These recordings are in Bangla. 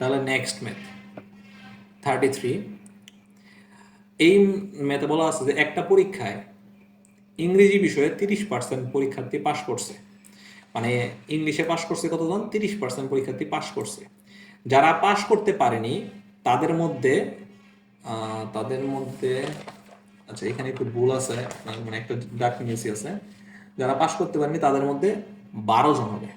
তাহলে নেক্সট ম্যাথ থার্টি থ্রি এই ম্যাথে বলা আছে যে একটা পরীক্ষায় ইংরেজি বিষয়ে তিরিশ পার্সেন্ট পরীক্ষার্থী পাশ করছে। মানে ইংলিশে পাশ করছে কতজন? তিরিশ পার্সেন্ট পরীক্ষার্থী পাশ করছে। যারা পাশ করতে পারেনি, তাদের মধ্যে তাদের মধ্যে আচ্ছা এখানে একটু ভুল আছে মানে একটা ডাক আছে। যারা পাশ করতে পারেনি, তাদের মধ্যে বারো জন হবে।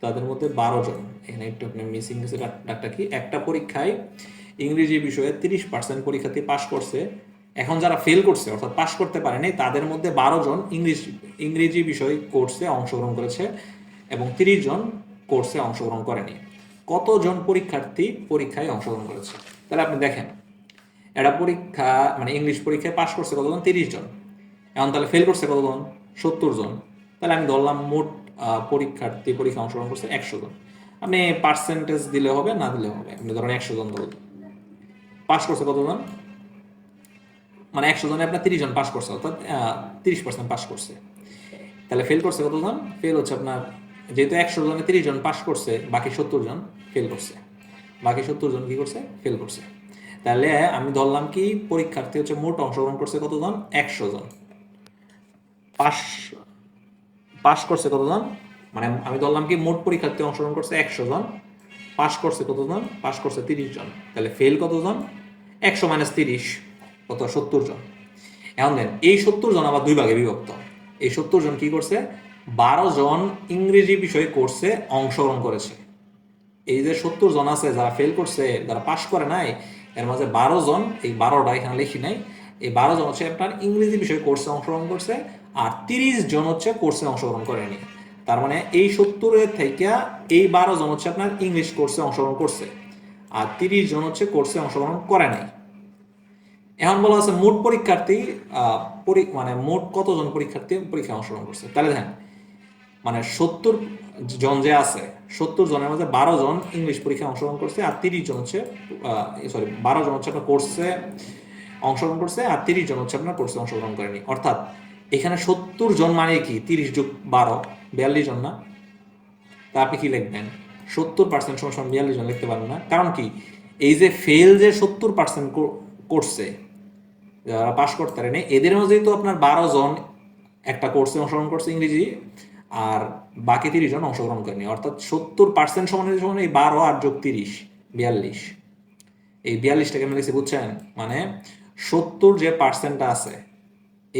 তাদের মধ্যে বারো জন। এখানে একটু আপনি মিসিং গেছে ডাক- ডাকটা কি? একটা পরীক্ষায় ইংরেজি বিষয়ে তিরিশ পার্সেন্ট পরীক্ষার্থী পাশ করছে। এখন যারা ফেল করছে, অর্থাৎ পাশ করতে পারেনি, তাদের মধ্যে বারো জন ইংলিশ ইংরেজি বিষয় কোর্সে অংশগ্রহণ করেছে এবং তিরিশ জন কোর্সে অংশগ্রহণ করেনি। কতজন পরীক্ষার্থী পরীক্ষায় অংশগ্রহণ করেছে? তাহলে আপনি দেখেন, একটা পরীক্ষা মানে ইংলিশ পরীক্ষায় পাশ করছে কতজন? তিরিশ জন। এখন তাহলে ফেল করছে কতজন? সত্তর জন। তাহলে আমি ধরলাম মোট পরীক্ষার্থী পরীক্ষা অংশগ্রহণ করছে একশো জন। আপনি পার্সেন্টেজ দিলে হবে, না দিলে হবে? আপনি ধরেন একশো জন ধরুন। পাশ করছে কতজন? মানে একশো জনে আপনার তিরিশ জন পাশ করছে, অর্থাৎ তিরিশ পার্সেন্ট পাশ করছে। তাহলে ফেল করছে কতজন? ফেল হচ্ছে আপনার, যেহেতু একশো জনে তিরিশ জন পাশ করছে, বাকি সত্তর জন ফেল করছে। বাকি সত্তর জন কি করছে? ফেল করছে। তাহলে আমি ধরলাম কি, পরীক্ষার্থী হচ্ছে মোট অংশগ্রহণ করছে কতজন? একশো জন। পাশ পাশ করছে কতজন? মানে আমি ধরলাম কি মোট পরীক্ষার্থী অংশগ্রহণ করছে একশো জন। পাশ করছে কতজন? পাশ করছে তিরিশ জন। তাহলে ফেল কতজন? একশো মাইনাস তিরিশ কত সত্তর জন। এখন দেন, এই সত্তর জন আবার দুই ভাগে বিভক্ত। এই সত্তর জন কি করছে? বারো জন ইংরেজি বিষয়ে কোর্সে অংশগ্রহণ করেছে। এই যে সত্তর জন আছে, যারা ফেল করছে, যারা পাশ করে নাই, এর মাঝে বারো জন, এই বারোটা এখানে লিখি নাই, এই বারো জন হচ্ছে আপনার ইংরেজি বিষয়ে কোর্সে অংশগ্রহণ করছে আর তিরিশ জন হচ্ছে কোর্সে অংশগ্রহণ করেনি। তার মানে এই সত্তরের থেকে এই বারো জন হচ্ছে আপনার ইংলিশ কোর্সে অংশগ্রহণ করছে, আর তিরিশ জন হচ্ছে কোর্সে অংশগ্রহণ করে নাই। এখন বলা আছে মোট পরীক্ষার্থী মানে মোট কতজন পরীক্ষার্থী পরীক্ষায় অংশগ্রহণ করছে? তাহলে দেখেন মানে সত্তর জন যে আছে, সত্তর জনের মধ্যে বারো জন ইংলিশ পরীক্ষায় অংশগ্রহণ করছে, আর তিরিশ জন হচ্ছে সরি বারো জন হচ্ছে আপনার কোর্সে অংশগ্রহণ করছে, আর তিরিশ জন হচ্ছে আপনার কোর্সে অংশগ্রহণ করেনি। অর্থাৎ এখানে সত্তর জন মানে কি? তিরিশ যোগ বারো, বিয়াল্লিশ জন না? তা আপনি কি লিখবেন? সত্তর পার্সেন্ট সমান সমান বিয়াল্লিশ জন লিখতে পারবেন না। কারণ কি? এই যে ফেল যে সত্তর পার্সেন্ট করছে, যারা পাশ করতে পারেনি এদের মধ্যেই তো আপনার বারো জন একটা কোর্সে অংশগ্রহণ করছে ইংরেজি, আর বাকি তিরিশ জন অংশগ্রহণ করেনি। অর্থাৎ সত্তর পার্সেন্ট সমান সমান এই বারো আর যোগ তিরিশ, বিয়াল্লিশ। এই বিয়াল্লিশটাকে আমি লিখছি, বুঝছেন? মানে সত্তর যে পার্সেন্টটা আছে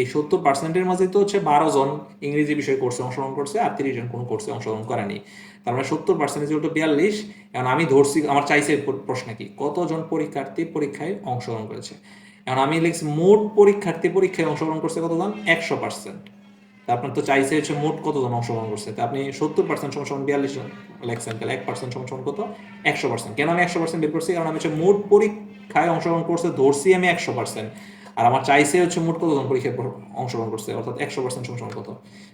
এই সত্তর পার্সেন্টের মাঝে তো হচ্ছে বারো জন ইংরেজি বিষয়ে কোর্সে অংশগ্রহণ করছে আর তিরিশ জন কোনো কোর্সে অংশগ্রহণ করেনি তার মানে সত্তর পার্সেন্টেজ হলো বিয়াল্লিশ, এখন আমি ধরছি, আমার চাইছে প্রশ্ন কি? কতজন পরীক্ষার্থী পরীক্ষায় অংশগ্রহণ করেছে? এখন আমি লিখছি মোট পরীক্ষার্থী পরীক্ষায় অংশগ্রহণ করছে কতজন? একশো পার্সেন্ট আপনার তো চাইছে হচ্ছে মোট কতজন অংশগ্রহণ করছে? তা আপনি সত্তর পার্সেন্ট সমান বিয়াল্লিশ জন লেখছেন, তাহলে এক পার্সেন্ট সমান কত? একশো পার্সেন্ট কেন আমি একশো পার্সেন্ট বের করছি? কারণ আমি হচ্ছে মোট পরীক্ষায় অংশগ্রহণ করছে, ধরছি আমি একশো পার্সেন্ট আর আমার চাইছে হচ্ছে মোট কতজন পরীক্ষায় অংশগ্রহণ করছে? অর্থাৎ একশো পার্সেন্ট সমান কত?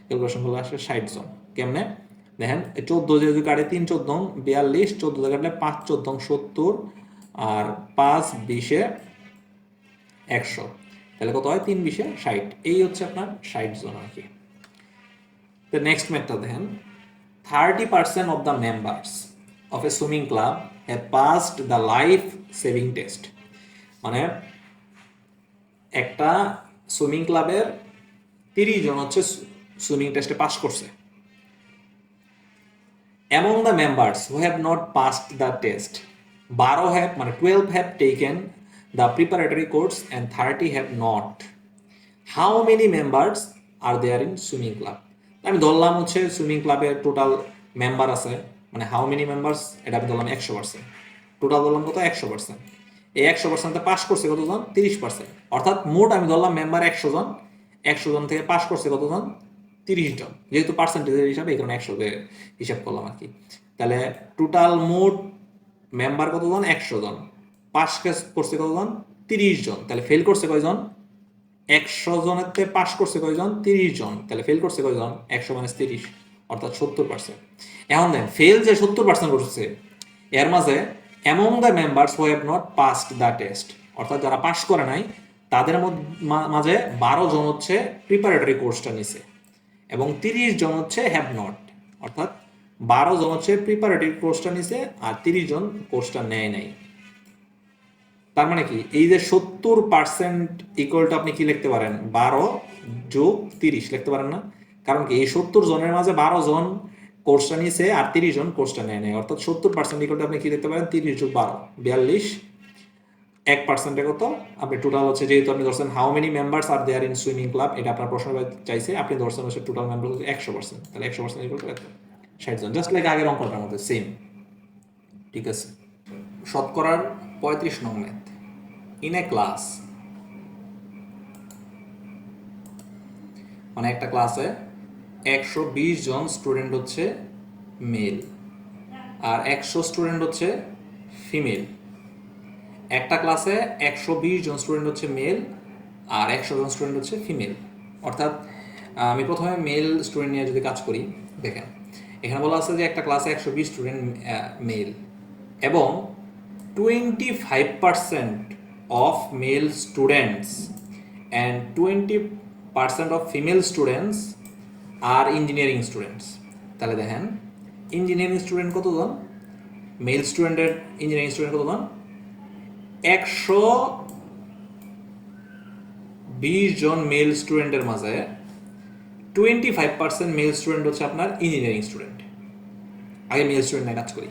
ক্যালকুলেশন হলো আসলে ষাট জন কেমনে? দেখেন চোদ্দ যেহেতু কাটে তিন চোদ্দ, বিয়াল্লিশ, চোদ্দ কাটলে পাঁচ চোদ্দ, সত্তর, আর পাঁচ বিশে একশো। তাহলে কত হয়? তিন বিশে ষাট। এই হচ্ছে আপনার ষাট জন আর কি। Next method দেখেন। 30% of the members of a swimming club have passed the life saving test মানে একটা সুইমিং ক্লাবের তিরিশ জন হচ্ছে সুইমিং টেস্টে পাস করছে। Among the members who have not passed the test, বারো have মানে twelve have taken the preparatory course and thirty have not how many members are there in swimming club আমি ধরলাম হচ্ছে সুইমিং ক্লাবের টোটাল মেম্বার আছে মানে হাউ মেনি মেম্বার্স এটা আমি ধরলাম একশো পার্সেন্ট টোটাল ধরলাম কত? একশো পার্সেন্ট এই একশো পার্সেন্টে পাস করছে কতজন? তিরিশ পার্সেন্ট অর্থাৎ মোট আমি ধরলাম মেম্বার একশো জন। একশো জন থেকে পাস করছে কতজন? তিরিশ জন। যেহেতু পার্সেন্টেজের হিসাবে কারণে একশো হিসাব করলাম আর কি তাহলে টোটাল মোট মেম্বার কতজন? একশো জন। পাস করছে কতজন? তিরিশ জন। তাহলে ফেল করছে কয়জন? একশো জনেতে পাস করছে কয়জন? তিরিশ জন। তাহলে ফেল করছে কয়জন? একশো মাইনাস তিরিশ, অর্থাৎ সত্তর পার্সেন্ট এখন দেন ফেল যে সত্তর পার্সেন্ট করছে, এর মাঝে among the members who have not passed the test অর্থাৎ যারা পাস করে নাই, তাদের মাঝে বারো জন হচ্ছে প্রিপারেটরি কোর্সটা নিছে এবং তিরিশ জন হচ্ছে হ্যাভ নট অর্থাৎ বারো জন হচ্ছে প্রিপারেটরি কোর্সটা নিছে আর তিরিশ জন কোর্সটা নেয় নাই। তার মানে কি? এই যে সত্তর পার্সেন্ট ইকুয়ালটা আপনি কি লিখতে পারেন? বারো যোগ তিরিশ, লিখতে পারেন না? কারণ কি? এই সত্তর জনের মাঝে বারো জন কোর্সটা নিয়েছে আর তিরিশ জন কোর্সটা নেয় নাই। অর্থাৎ সত্তর পার্সেন্ট ইকুয়ালটা আপনি কি লিখতে পারেন? তিরিশ যোগ বারো, বিয়াল্লিশ। এক পার্সেন্টে কত? আপনি টোটাল হচ্ছে যেহেতু আপনি ধরছেন how many members are there in swimming club এটা আপনার প্রশ্ন চাইছে। আপনি ধরছেন হচ্ছে টোটাল মেম্বার হচ্ছে একশো পার্সেন্ট তাহলে একশো পার্সেন্ট ইকুয়াল কত? ষাট জন। জাস্ট লাইক আগের অঙ্কটার মধ্যে সেম ঠিক আছে? শতকরার পঁয়ত্রিশ নং ম্যাথ ইন এ ক্লাস মানে একটা ক্লাসে একশো বিশ জন স্টুডেন্ট হচ্ছে মেল আর একশো স্টুডেন্ট হচ্ছে ফিমেল একটা ক্লাসে একশো বিশ জন স্টুডেন্ট হচ্ছে মেল আর একশো জন স্টুডেন্ট হচ্ছে ফিমেল অর্থাৎ আমি প্রথমে মেল স্টুডেন্ট নিয়ে যদি কাজ করি, দেখেন, এখানে বলা আছে যে একটা ক্লাসে একশো বিশ স্টুডেন্ট মেল এবং twenty five percent of male students and twenty percent of female students are engineering students তাহলে দেখেন ইঞ্জিনিয়ারিং স্টুডেন্ট কতজন? মেল স্টুডেন্টের ইঞ্জিনিয়ারিং স্টুডেন্ট কতজন? একশো বিশ জন মেল স্টুডেন্টের মাঝে twenty five percent male student হচ্ছে আপনার ইঞ্জিনিয়ারিং স্টুডেন্ট আগে মেল স্টুডেন্ট কাজ করি।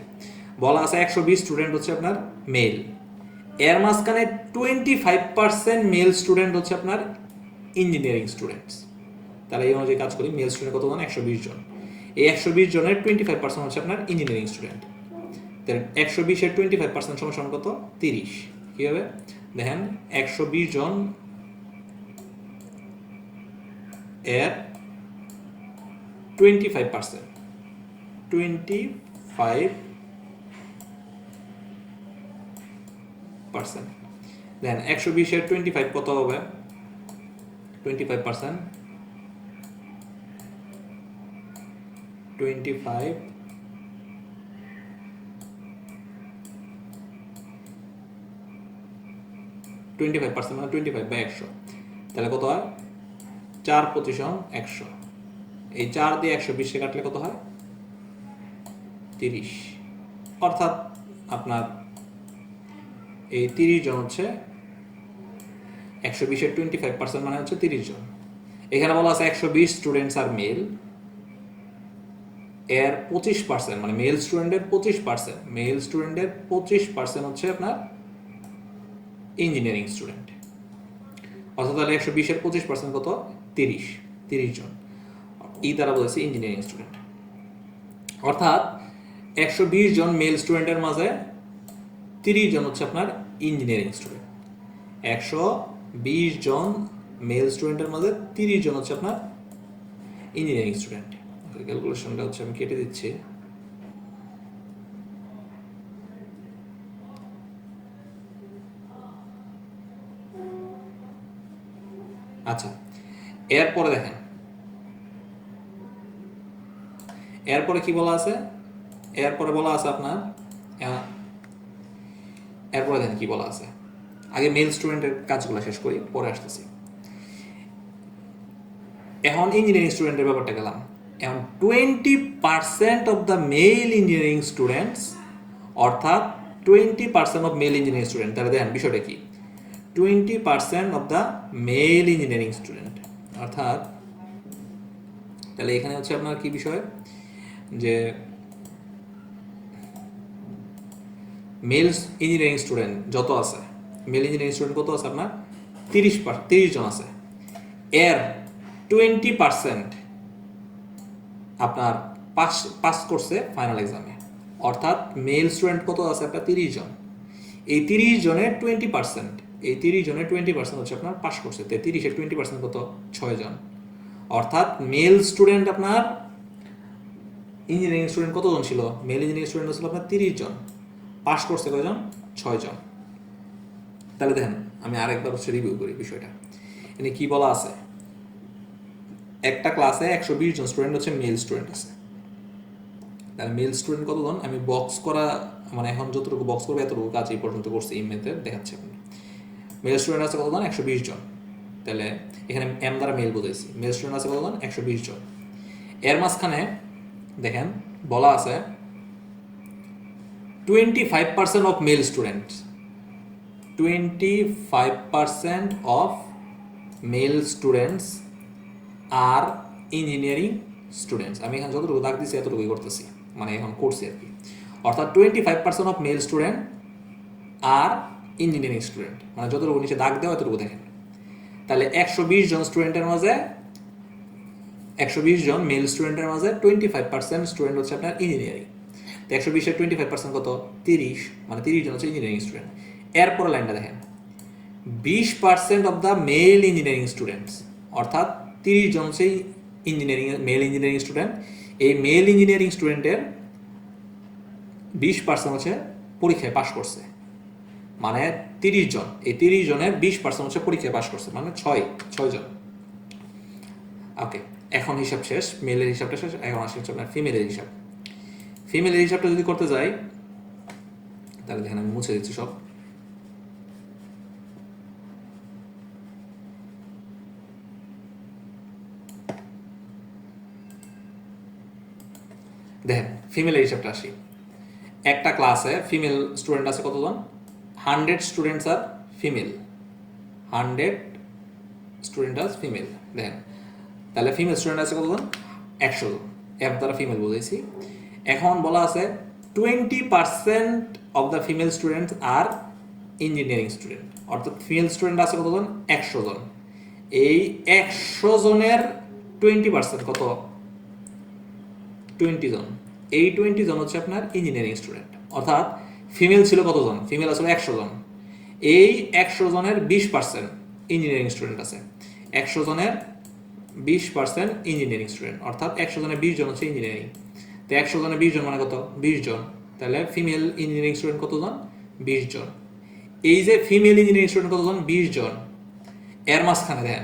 বলা আছে একশো বিশ স্টুডেন্ট হচ্ছে আপনার মেল এর মাঝখানে twenty five percent male student হচ্ছে আপনার ইঞ্জিনিয়ারিং স্টুডেন্টস তাহলে এই অনুযায়ী কাজ করি মেল স্টুডেন্ট কতজন একশো বিশ জন। এই একশো বিশ জনের টোয়েন্টি ফাইভ পার্সেন্ট হচ্ছে আপনার ইঞ্জিনিয়ারিং স্টুডেন্ট একশো বিশের টোয়েন্টি ফাইভ পার্সেন্ট সমান কত? তিরিশ। কী হবে দেখেন, একশো বিশ জন এর twenty five percent twenty five percent দেন একশো বিশের টোয়েন্টি ফাইভ কত হবে? টোয়েন্টি ফাইভ পার্সেন্ট টোয়েন্টি মানে কত হয়? চার পঁচিশ একশো। এই চার দিয়ে একশো বিশে কাটলে কত হয়? তিরিশ। অর্থাৎ আপনার এই তিরিশ জন হচ্ছে একশো বিশের টোয়েন্টি ফাইভ পার্সেন্ট মানে হচ্ছে তিরিশ জন। এখানে বলা আছে একশো বিশ স্টুডেন্টস আর মেল এর পঁচিশ পার্সেন্ট মানে মেল স্টুডেন্টের পঁচিশ পার্সেন্ট মেল স্টুডেন্টের পঁচিশ পার্সেন্ট হচ্ছে আপনার ইঞ্জিনিয়ারিং স্টুডেন্ট অর্থাৎ তাহলে একশো বিশের পঁচিশ পার্সেন্ট কত? তিরিশ তিরিশ জন। ই দ্বারা বলেছে ইঞ্জিনিয়ারিং স্টুডেন্ট অর্থাৎ একশো বিশ জন মেল স্টুডেন্টের মাঝে তিরিশ জন হচ্ছে আপনার ইঞ্জিনিয়ারিং স্টুডেন্ট একশো বিশ জন মেল স্টুডেন্টের মাঝে তিরিশ জন হচ্ছে আপনার ইঞ্জিনিয়ারিং স্টুডেন্ট ক্যালকুলেশনটা হচ্ছে আমি কেটে দিচ্ছি। আচ্ছা এরপরে দেখেন। এরপরে কি বলা আছে? এরপরে বলা আছে আপনার এরপরে দেখেন কি বলা আছে। আগে মেল স্টুডেন্টের কাজগুলো শেষ করি, পরে আসতেছি। এখন ইঞ্জিনিয়ারিং স্টুডেন্টের ব্যাপারটা গেলাম। Twenty percent of the male engineering students অর্থাৎ twenty percent of male engineering student তাহলে দেখেন বিষয়টা কি? Twenty percent of the male engineering student অর্থাৎ তাহলে এখানে হচ্ছে আপনার কি বিষয়? যে মেল ইঞ্জিনিয়ারিং স্টুডেন্ট যত আছে মেল ইঞ্জিনিয়ারিং স্টুডেন্ট কত আছে আপনার? তিরিশ তিরিশ জন আছে। এর টোয়েন্টি পার্সেন্ট আপনার পাস পাস করছে ফাইনাল এক্সামে অর্থাৎ মেল স্টুডেন্ট কত আছে? আপনার তিরিশ জন। এই তিরিশ জনের টোয়েন্টি পার্সেন্ট এই তিরিশ জনের টোয়েন্টি পার্সেন্ট হচ্ছে আপনার পাস করছে। তো তিরিশের টোয়েন্টি পার্সেন্ট কত? ছয় জন। অর্থাৎ মেল স্টুডেন্ট আপনার ইঞ্জিনিয়ারিং স্টুডেন্ট কতজন ছিল? মেল ইঞ্জিনিয়ারিং স্টুডেন্ট ছিল আপনার তিরিশ জন। পাস করছে কয়জন ছয় জন। তাহলে দেখেন, আমি আরেকবার হচ্ছে রিভিউ করি বিষয়টা। এনে কি বলা আছে? একটা ক্লাসে একশো বিশ জন স্টুডেন্ট হচ্ছে মেল স্টুডেন্ট আছে। তাহলে মেল স্টুডেন্ট কতজন? আমি বক্স করা মানে এখন যতটুকু বক্স করব, এতটুকু কাজ এই পর্যন্ত করছি, এই মেথে দেখাচ্ছে আপনি মেল স্টুডেন্ট আছে কতজন? একশো বিশ জন। তাহলে এখানে এম দ্বারা মেল বোঝাইছি। মেল স্টুডেন্ট আছে কতজন? একশো বিশ জন। এর মাঝখানে দেখেন, বলা আছে twenty five percent of male student twenty five percent of male students are engineering students আমি এখানে যতটুকু দাগ দিচ্ছি এতটুকুই করতেছি মানে এখন করছি আর কি। অর্থাৎ twenty five percent of male student are engineering student মানে যতটুকু নিচে দাগ দেওয়া, এতটুকু দেখেন। তাহলে একশো বিশ জন স্টুডেন্টের মাঝে, একশো বিশ জন মেল স্টুডেন্টের মাঝে টোয়েন্টি ফাইভ পার্সেন্ট স্টুডেন্ট হচ্ছে আপনার ইঞ্জিনিয়ারিং তো একশো বিশের টোয়েন্টি ফাইভ পার্সেন্ট কত? তিরিশ। মানে তিরিশ জন হচ্ছে ইঞ্জিনিয়ারিং স্টুডেন্ট এরপর লাইনটা দেখেন। বিশ percent of the male engineering students অর্থাৎ তিরিশ জন সেই ইঞ্জিনিয়ারিং মেল ইঞ্জিনিয়ারিং স্টুডেন্ট এই মেল ইঞ্জিনিয়ারিং স্টুডেন্টের বিশ পার্সেন্ট হচ্ছে পরীক্ষায় পাশ করছে। মানে তিরিশ জন। এই তিরিশ জনের বিশ পার্সেন্ট হচ্ছে পরীক্ষায় পাশ করছে। মানে ছয় ছয় জন। ওকে এখন হিসাব শেষ। মেলের হিসাবটা শেষ। এখন আসে হচ্ছে আপনার ফিমেলের হিসাব। ফিমেলের হিসাবটা যদি করতে যাই, তাহলে দেখেন আমি মুছে দিচ্ছি সব। দেখেন ফিমেলের হিসাবটা আসি। একটা ক্লাসে ফিমেল স্টুডেন্ট আছে কতজন? Hundred students are female hundred student are female দেখেন, তাহলে ফিমেল স্টুডেন্ট আছে কতজন? একশো জন। দ্বারা ফিমেল বুঝেছি এখন বলা আছে twenty percent of the female student are engineering student অর্থাৎ ফিমেল স্টুডেন্ট আছে কতজন? একশো জন। এই একশো জনের টোয়েন্টি পার্সেন্ট কত? টোয়েন্টি জন। এই টোয়েন্টি জন হচ্ছে আপনার ইঞ্জিনিয়ারিং স্টুডেন্ট অর্থাৎ ফিমেল ছিল কতজন? ফিমেল আসলে একশো জন। এই একশো জনের বিশ পার্সেন্ট ইঞ্জিনিয়ারিং স্টুডেন্ট আছে। একশো জনের বিশ পার্সেন্ট ইঞ্জিনিয়ারিং স্টুডেন্ট অর্থাৎ একশো জনের বিশ জন হচ্ছে ইঞ্জিনিয়ারিং তো একশো জনের বিশ জন মানে কত? বিশ জন। তাহলে ফিমেল ইঞ্জিনিয়ারিং স্টুডেন্ট কতজন? বিশ জন। এই যে ফিমেল ইঞ্জিনিয়ারিং স্টুডেন্ট কতজন? বিশ জন। এর মাঝখানে দেন।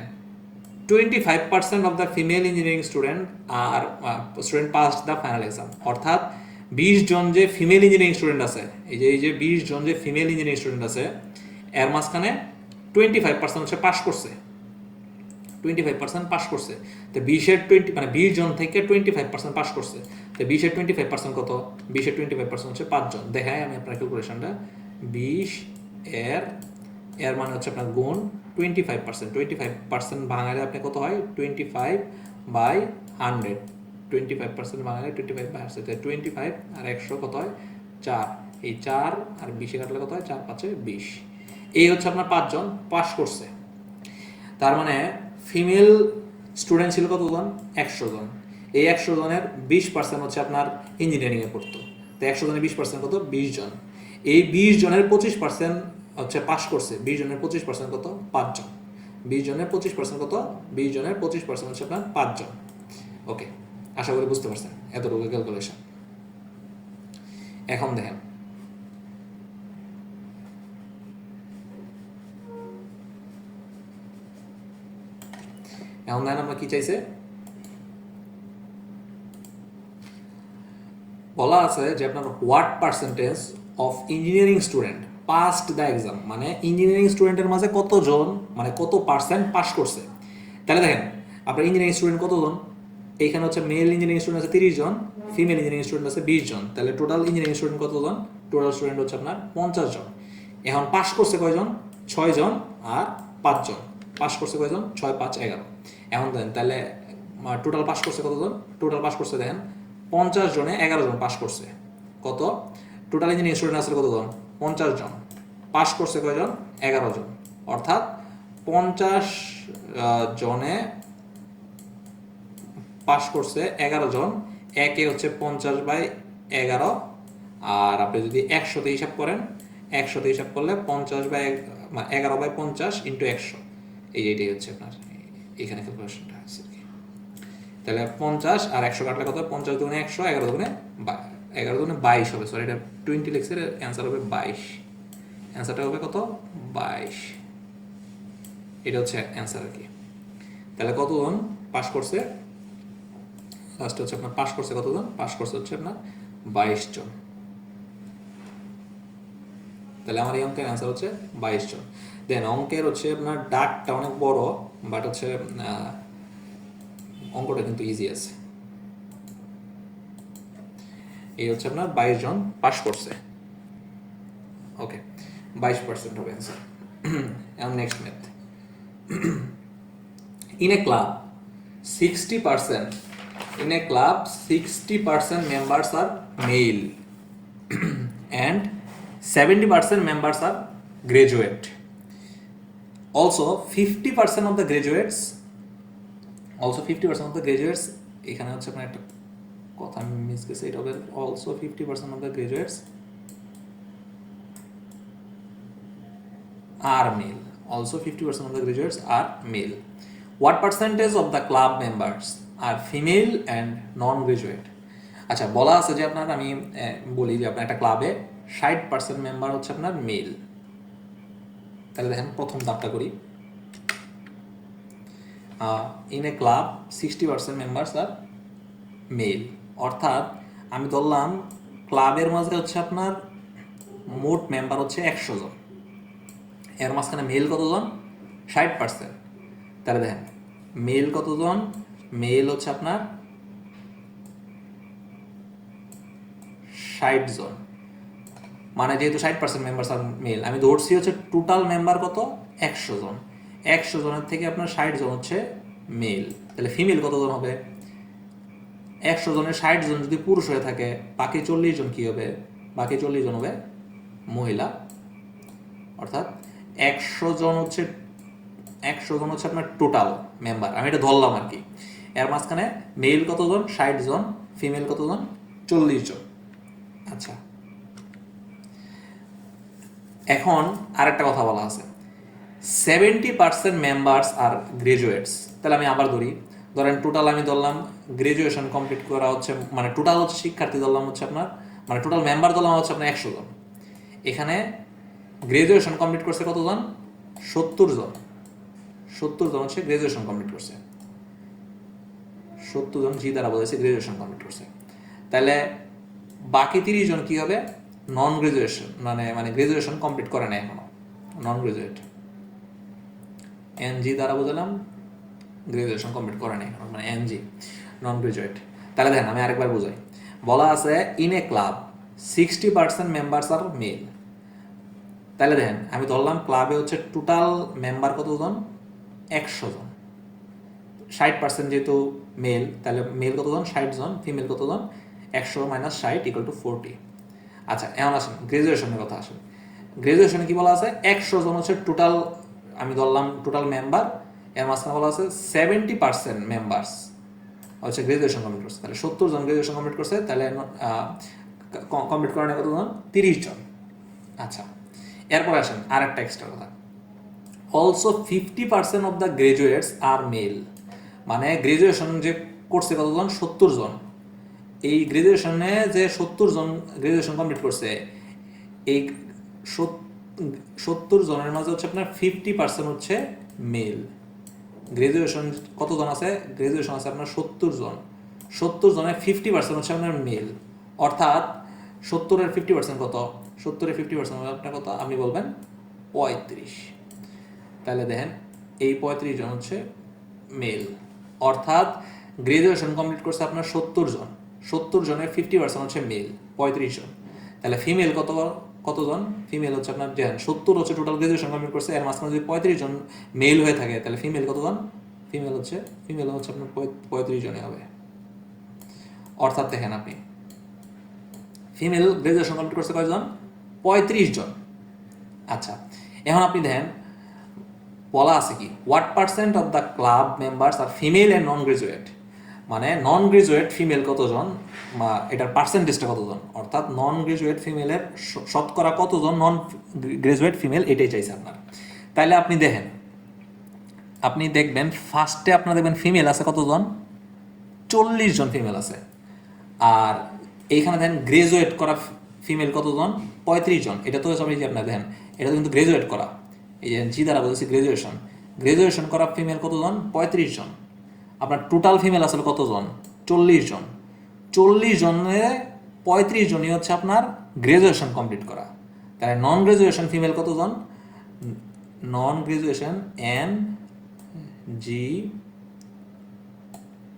Twenty five percent of the female engineering student are student pass the final exam অর্থাৎ বিশ জন যে ফিমেল ইঞ্জিনিয়ারিং স্টুডেন্ট আছে, এই যে এই যে বিশ জন যে ফিমেল ইঞ্জিনিয়ারিং স্টুডেন্ট আছে, এর মাঝখানে টোয়েন্টি ফাইভ পার্সেন্ট হচ্ছে পাস করছে। টোয়েন্টি ফাইভ পার্সেন্ট পাস করছে। তো বিশের টোয়েন্টি মানে বিশ জন থেকে টোয়েন্টি ফাইভ পার্সেন্ট পাস করছে। তো বিশের টোয়েন্টি ফাইভ পার্সেন্ট কত? বিশের টোয়েন্টি ফাইভ পার্সেন্ট হচ্ছে পাঁচজন দেখায় আমি আপনার ক্যালকুলেশনটা বিশ এর এর মানে হচ্ছে আপনার গুণ twenty five percent twenty five percent ভাঙালে আপনি কত হয়? Twenty five by hundred twenty five percent ভাঙালে twenty five by hundred twenty five আর একশো কত হয়? চার। এই চার আর বিশে কাটলে কত হয়? চার পাঁচে বিশ। এই হচ্ছে আপনার পাঁচজন পাস করছে। তার মানে ফিমেল স্টুডেন্ট ছিল কতজন? একশো জন। এই একশো জনের বিশ পার্সেন্ট হচ্ছে আপনার ইঞ্জিনিয়ারিংয়ে পড়তো। তো একশো জনের বিশ পার্সেন্ট কত? বিশ জন। এই বিশ জনের পঁচিশ পার্সেন্ট হচ্ছে পাস করছে, বিশ জনের পঁচিশ পার্সেন্ট কত? পাঁচজন। বিশ জনের পঁচিশ পার্সেন্ট কত? বিশ জনের পঁচিশ পার্সেন্ট হচ্ছে আপনার পাঁচজন। ওকে আশা করি বুঝতে পারছেন এতটুকু ক্যালকুলেশন এখন দেখেন। এখন দেখেন আমরা কি চাইছে? বলা আছে যে আপনার what percentage of engineering student passed the exam মানে ইঞ্জিনিয়ারিং স্টুডেন্টের মাঝে কতজন মানে কত পার্সেন্ট পাস করছে? তাহলে দেখেন, আপনার ইঞ্জিনিয়ারিং স্টুডেন্ট কতজন? এইখানে হচ্ছে মেল ইঞ্জিনিয়ারিং স্টুডেন্ট আছে তিরিশ জন ফিমেল ইঞ্জিনিয়ারিং স্টুডেন্ট আছে বিশ জন। তাহলে টোটাল ইঞ্জিনিয়ারিং স্টুডেন্ট কতজন? টোটাল স্টুডেন্ট হচ্ছে আপনার পঞ্চাশ জন। এখন পাস করছে কয়জন? ছয় জন আর পাঁচজন পাস করছে কয়জন? ছয়, পাঁচ, এগারো। এখন দেন তাহলে টোটাল পাস করছে কতজন? টোটাল পাস করছে দেখেন, পঞ্চাশ জনে এগারো জন পাস করছে। কত? টোটাল ইঞ্জিনিয়ারিং স্টুডেন্ট আছে কতজন? পঞ্চাশ জন। পাস করছে কয়জন? এগারো জন। অর্থাৎ পঞ্চাশ জনে পাস করছে এগারো জন। একে হচ্ছে পঞ্চাশ বাই এগারো। আর আপনি যদি একশোতে হিসাব করেন, একশোতে হিসাব করলে পঞ্চাশ বাই মানে এগারো বাই পঞ্চাশ ইন্টু একশো। এই এটাই হচ্ছে আপনার এখানে ক্যালকুলেশনটা আছে তাহলে পঞ্চাশ আর একশো কাটলে কত? পঞ্চাশ দুগুণে একশো, এগারো দুগুণে এগারো দুগুণে বাইশ হবে। সরি এটা টোয়েন্টি লেক্সের অ্যান্সার হবে বাইশ। অ্যান্সারটা হবে কত? বাইশ। এটা হচ্ছে অ্যান্সার আর কি? তাহলে কতজন পাস করছে? লাস্টে হচ্ছে আপনার পাস করছে কতজন? পাস করছে হচ্ছে আপনার বাইশ জন। তাহলে আমার এই অঙ্কের অ্যান্সার হচ্ছে বাইশ জন। দেন অঙ্কের হচ্ছে আপনার ডাকটা অনেক বড় বাট হচ্ছে অঙ্কটা কিন্তু ইজি আছে। এই হচ্ছে আপনার বাইশ জন পাস করছে। ওকে বাইশ পার্সেন্ট হবে অ্যান্সার এখন next math in a club 60% in a club 60% members are male and 70% members are graduate also 50% of the graduates also 50% of the graduates এখানে হচ্ছে আপনার একটা কথা মিস গেছে এটা হবে also fifty percent of the graduates are male. Also, 50% of the graduates are male. What percentage of the club members are female and non-graduate? আচ্ছা বলা আছে যে আপনার আমি বলি যে আপনার একটা ক্লাবে ষাট পার্সেন্ট মেম্বার হচ্ছে আপনার মেল তাহলে দেখেন প্রথম দাবটা করি in a club sixty percent members are male অর্থাৎ আমি ধরলাম ক্লাবের মাঝে হচ্ছে আপনার মোট মেম্বার হচ্ছে একশো জন এর মাঝখানে মেল কতজন? ষাট পার্সেন্ট তাহলে দেখেন মেল কতজন? মেল হচ্ছে আপনার ষাট জন। মানে যেহেতু ষাট পার্সেন্ট মেম্বার আর মেল আমি ধরছি হচ্ছে টোটাল মেম্বার কত? একশো জন। একশো জনের থেকে আপনার ষাট জন হচ্ছে মেল তাহলে ফিমেল কতজন হবে? একশো জনের ষাট জন যদি পুরুষ হয়ে থাকে, বাকি চল্লিশ জন কি হবে? বাকি চল্লিশ জন হবে মহিলা। অর্থাৎ একশো জন হচ্ছে, একশো জন হচ্ছে আপনার টোটাল মেম্বার আমি এটা ধরলাম আর কি। এর মাঝখানে মেল কতজন? ষাট জন। ফিমেল কতজন? চল্লিশ জন। আচ্ছা। এখন আরেকটা কথা বলা আছে। Seventy percent members are graduates তাহলে আমি আবার ধরি। ধরেন টোটাল আমি ধরলাম গ্রাজুয়েশন কমপ্লিট করা হচ্ছে মানে টোটাল হচ্ছে শিক্ষার্থী ধরলাম হচ্ছে আপনার মানে টোটাল মেম্বার ধরলাম হচ্ছে আপনার একশো জন। এখানে গ্রাজুয়েশন কমপ্লিট করছে কতজন? সত্তর জন সত্তর জন হচ্ছে গ্রাজুয়েশন কমপ্লিট করছে। সত্তর জন জি দ্বারা বোঝাচ্ছে গ্রাজুয়েশন কমপ্লিট করছে। তাহলে বাকি তিরিশ জন কি হবে? নন গ্রাজুয়েশন মানে মানে গ্রাজুয়েশন কমপ্লিট করে না এখনও। নন গ্রাজুয়েট এনজি দ্বারা বোঝালাম গ্রাজুয়েশন কমপ্লিট করে না এখনও মানে এনজি নন গ্রাজুয়েট তাহলে দেখেন, আমি আরেকবার বোঝাই। বলা আছে in a club sixty percent members are male তাহলে দেখেন, আমি ধরলাম ক্লাবে হচ্ছে টোটাল মেম্বার কতজন? একশো জন। ষাট পার্সেন্ট যেহেতু মেল তাহলে মেল কতজন? ষাট জন ফিমেল কতজন? একশো মাইনাস ষাট ইকুয়াল টু ফোরটি আচ্ছা এখন আসেন গ্রাজুয়েশনের কথা আসেন। গ্রাজুয়েশনে কি বলা আছে? একশো জন হচ্ছে টোটাল আমি ধরলাম টোটাল মেম্বার এর মাঝখানে বলা আছে সেভেন্টি পার্সেন্ট মেম্বার্স হচ্ছে গ্রাজুয়েশন কমপ্লিট করছে। তাহলে সত্তর জন গ্রাজুয়েশন কমপ্লিট করছে, তাহলে কমপ্লিট করানো কতজন? তিরিশ জন। আচ্ছা এরপর আসেন আর একটা এক্সট্রা কথা। Also fifty percent of the graduates are male মানে গ্রাজুয়েশন যে করছে কতজন? সত্তর জন এই গ্রাজুয়েশনে যে সত্তর জন গ্রাজুয়েশন কমপ্লিট করছে, এই সত্তর জনের মাঝে হচ্ছে আপনার ফিফটি পার্সেন্ট হচ্ছে মেল গ্রাজুয়েশন কতজন আছে? গ্রাজুয়েশন আছে আপনার সত্তর জন সত্তর জনের ফিফটি পার্সেন্ট হচ্ছে আপনার মেল অর্থাৎ সত্তরের ফিফটি পার্সেন্ট কত? সত্তরের ফিফটি পার্সেন্ট আপনার কত আপনি বলবেন পঁয়ত্রিশ। তাহলে দেখেন, এই পঁয়ত্রিশ জন হচ্ছে মেল অর্থাৎ গ্রাজুয়েশন কমপ্লিট করছে আপনার সত্তর জন। সত্তর জনের ফিফটি পার্সেন্ট হচ্ছে মেল পঁয়ত্রিশ জন। তাহলে ফিমেল কত, কতজন? ফিমেল হচ্ছে আপনার যে সত্তর হচ্ছে টোটাল গ্রাজুয়েশন কমপ্লিট করছে, এর মাঝখানে যদি পঁয়ত্রিশ জন মেল হয়ে থাকে, তাহলে ফিমেল কতজন? ফিমেল হচ্ছে ফিমেল হচ্ছে আপনার পঁয়ত্রিশ জনে হবে। অর্থাৎ দেখেন আপনি ফিমেল গ্রাজুয়েশন কমপ্লিট করছে কয়জন? পঁয়ত্রিশ জন। আচ্ছা এখন আপনি দেখেন, বলা আছে কি what percent of the club members are female and non graduate মানে নন গ্রাজুয়েট ফিমেল কতজন বা এটার পার্সেন্টেজটা কতজন? অর্থাৎ নন গ্রাজুয়েট ফিমেলের শতকরা কতজন নন গ্রাজুয়েট ফিমেল এটাই চাইছে আপনার। তাইলে আপনি দেখেন, আপনি দেখবেন ফার্স্টে আপনার দেখবেন ফিমেল আছে কতজন? চল্লিশ জন ফিমেল আছে। আর এইখানে দেখেন গ্রাজুয়েট করা ফিমেল কতজন? পঁয়ত্রিশ জন। এটা তো সবাই আপনার দেখেন। এটা কিন্তু গ্রাজুয়েট করা। এই যে জি দ্বারা বলছি গ্রাজুয়েশন গ্রাজুয়েশন করা ফিমেল কতজন? পঁয়ত্রিশ জন। আপনার টোটাল ফিমেল আসলে কতজন? চল্লিশ জন। চল্লিশ জনের পঁয়ত্রিশ জনই হচ্ছে আপনার গ্রাজুয়েশন কমপ্লিট করা। তাহলে নন গ্রাজুয়েশন ফিমেল কতজন? Non graduation N G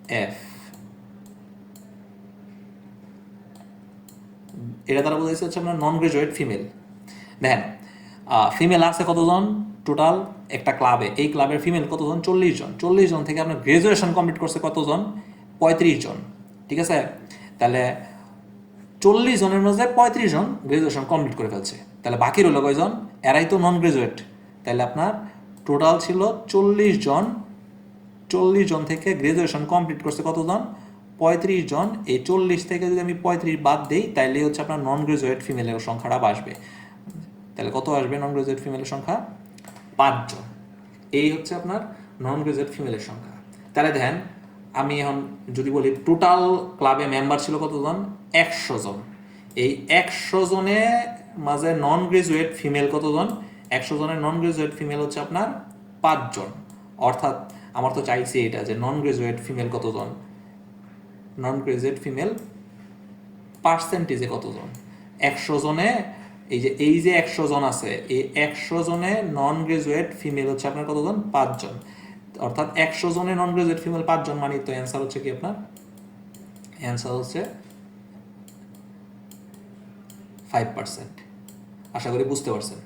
F এটা দ্বারা বোঝাইছে হচ্ছে আপনার নন গ্রাজুয়েট ফিমেল দেখেন ফিমেল আছে কতজন? টোটাল একটা ক্লাবে এই ক্লাবের ফিমেল কতজন? চল্লিশ জন। চল্লিশ জন থেকে আপনার গ্রাজুয়েশন কমপ্লিট করছে কতজন? পঁয়ত্রিশ জন। ঠিক আছে? তাহলে চল্লিশ জনের মধ্যে পঁয়ত্রিশ জন গ্রাজুয়েশন কমপ্লিট করে ফেলছে। তাহলে বাকি রইল কয়জন? এরাই তো নন গ্রাজুয়েট তাহলে আপনার টোটাল ছিল চল্লিশ জন। চল্লিশ জন থেকে গ্রাজুয়েশন কমপ্লিট করছে কতজন? পঁয়ত্রিশ জন, এই চল্লিশ থেকে যদি আমি পঁয়ত্রিশ বাদ দিই তাহলে হচ্ছে আপনার নন গ্রাজুয়েট ফিমেলের সংখ্যাটা আসবে। তাহলে কত আসবে নন গ্রাজুয়েট ফিমেলের সংখ্যা পাঁচজন এই হচ্ছে আপনার নন গ্রাজুয়েট ফিমেলের সংখ্যা। তাহলে দেখেন, আমি এখন যদি বলি টোটাল ক্লাবে মেম্বার ছিল কতজন? একশো জন। এই একশো জনে মাঝে নন গ্রাজুয়েট ফিমেল কতজন? একশো জনের নন গ্রাজুয়েট ফিমেল হচ্ছে আপনার পাঁচজন অর্থাৎ আমার তো চাইছি এটা যে নন গ্রাজুয়েট ফিমেল কতজন? নন গ্রাজুয়েট ফিমেল পার্সেন্টেজে কতজন? একশো জনে, এই যে এই যে একশো জন আছে, এই একশো জনে নন গ্রাজুয়েট ফিমেল হচ্ছে আপনার কতজন? পাঁচজন। অর্থাৎ একশো জনে নন গ্রাজুয়েট ফিমেল পাঁচজন মানে তো অ্যান্সার হচ্ছে কি আপনার? অ্যান্সার হচ্ছে ফাইভ পার্সেন্ট আশা করি বুঝতে পারছেন।